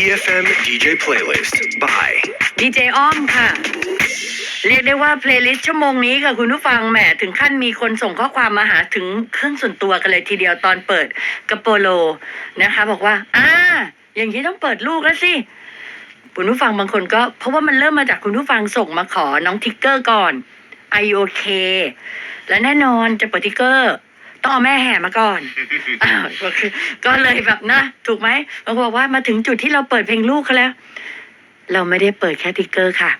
EFM DJ playlist by ดีเจอ้อมค่ะ เรียกได้ว่าเพลย์ลิสต์ชั่วโมงนี้กับคุณผู้ฟังแหมถึงขั้นมีคนส่งข้อความมาหาถึงเครื่องส่วนตัวกันเลยทีเดียวตอนเปิดกระโปโลนะคะ บอกว่า อ่า อย่างนี้ต้องเปิดลูกแล้วสิ คุณผู้ฟังบางคนก็เพราะว่ามันเริ่มมาจากคุณผู้ฟังส่งมาขอน้องทิกเกอร์ก่อนไอโอเคและแน่นอนจะเปิดทิกเกอร์ต้องเอาแม่แห่มาก่อนอ้าวก็เลยแบบนะ ถูกไหมบางคนบอกว่ามาถึงจุดที่เราเปิดเพลงลูกเขาแล้ว เราไม่ได้เปิดแค่ทิกเกอร์ค่ะ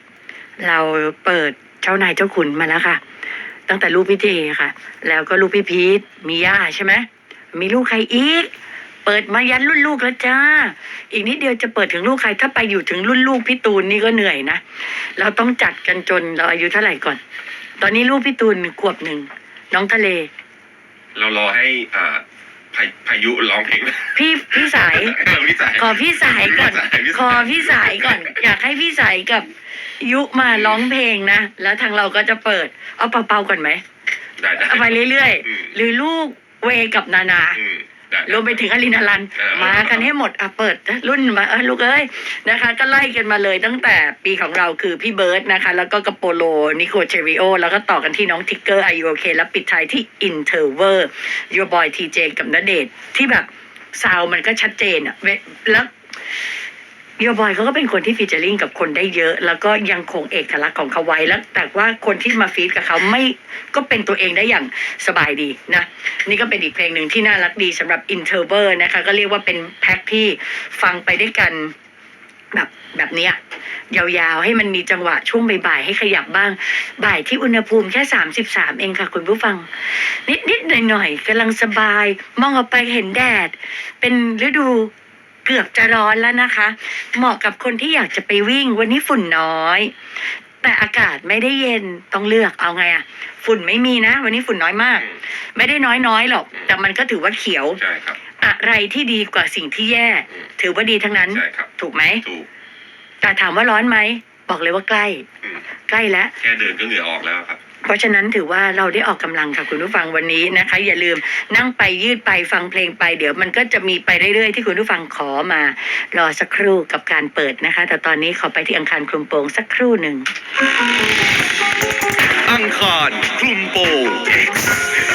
เราเปิดเจ้านายเจ้าขุนมาแล้วค่ะ ตั้งแต่ลูกพี่เจค่ะ แล้วก็ลูกพี่พีทมีย่าใช่ไหมมีลูกใครอีก ปิดมายันรุ่นลูกแล้วจ้า อีกนิดเดียวจะเปิดถึงลูกใคร ถ้าไปอยู่ถึงรุ่นลูกพี่ตูนนี่ก็เหนื่อยนะ เราต้องจัดกันจนเราอายุเท่าไหร่ก่อน ตอนนี้ลูกพี่ตูนขวบหนึ่งน้องทะเล เรารอให้อ่าพาพายุร้องเพลงพี่พี่สาย พี่สายขอพี่สายก่อนพี่ขอพี่สายก่อน อยากให้พี่สายกับยุมาร้องเพลงนะ แล้วทางเราก็จะเปิด เอาเป่าๆก่อนไหมได้ได้เอาไปเรื่อยอืมๆหรือลูกเวกับนานาอืมได้ รวมไปถึงอลินาลันเออมากันให้หมดอะเปิดรุ่นมาเออลูกเอ้ยนะคะ ก็ไล่กันมาเลยตั้งแต่ปีของเราคือพี่เบิร์ดนะคะ แล้วก็กระโปโลนิโคเชริโอ แล้วก็ต่อกันที่น้องทิกเกอร์ไอโอเคแล้วปิดท้ายที่อินเทอร์เวอร์ยูบอยทีเจกับนเดชน์ที่แบบซาวมันก็ชัดเจนอะเวแล้ว โยบอยเขาก็เป็นคนที่ฟีเจอริงกับคนได้เยอะ แล้วก็ยังคงเอกลักษณ์ของเขาไว้แล้ว แต่ว่าคนที่มาฟีดกับเขาไม่ก็เป็นตัวเองได้อย่างสบายดีนะนี่ก็เป็นอีกเพลงหนึ่งที่น่ารักดีสำหรับ i n t e r v e r นะคะก็เรียกว่าเป็นแพ็คที่ฟังไปด้วยกันแบบแบบนี้ยาวๆ ให้มันมีจังหวะช่วงบ่ายๆ ให้ขยับบ้าง บ่ายที่อุณหภูมิแค่33เองค่ะ คุณผู้ฟัง นิดๆหน่อยๆกำลังสบาย มองออกไปเห็นแดด เป็นฤดู กือบจะร้อนแล้วนะคะ เหมาะกับคนที่อยากจะไปวิ่ง วันนี้ฝุ่นน้อย แต่อากาศไม่ได้เย็นต้องเลือกเอาไงอะฝุ่นไม่มีนะ วันนี้ฝุ่นน้อยมากอืมไม่ได้น้อยน้อยๆหรอก แต่มันก็ถือว่าเขียว ใช่ครับ อะไรที่ดีกว่าสิ่งที่แย่อืมถือว่าดีทั้งนั้น ใช่ครับ ถูกไหมถูกแต่ถามว่าร้อนไหม บอกเลยว่าใกล้ อืมใกล้แล้ว แค่เดินก็เหงื่อออกแล้วครับ เพราะฉะนั้นถือว่าเราได้ออกกำลังค่ะคุณผู้ฟังวันนี้นะคะ อย่าลืมนั่งไปยืดไปฟังเพลงไปเดี๋ยวมันก็จะมีไปเรื่อยๆ ที่คุณผู้ฟังขอมา รอสักครู่กับการเปิดนะคะ แต่ตอนนี้ขอไปที่อังคารคลุมโปงสักครู่หนึ่งอังคารคลุมโปง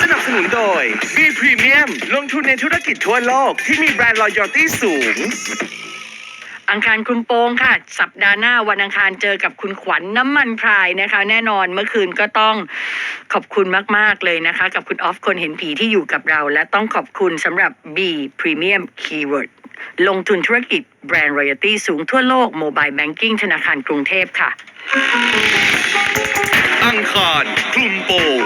สนับสนุนโดย B Premium ลงทุนในธุรกิจทั่วโลกที่มีแบรนด์ loyalty สูง อังคารคลุมโปงค่ะ สัปดาห์หน้าวันอังคารเจอกับคุณขวัญน้ำมันพรายนะคะ แน่นอนเมื่อคืนก็ต้องขอบคุณมาก ๆ เลยนะคะ กับคุณออฟคนเห็นผีที่อยู่กับเรา และต้องขอบคุณสำหรับ B Premium Keyword ลงทุนธุรกิจแบรนด์ royalty สูงทั่วโลก Mobile Banking ธนาคารกรุงเทพค่ะ อังคารคลุมโปง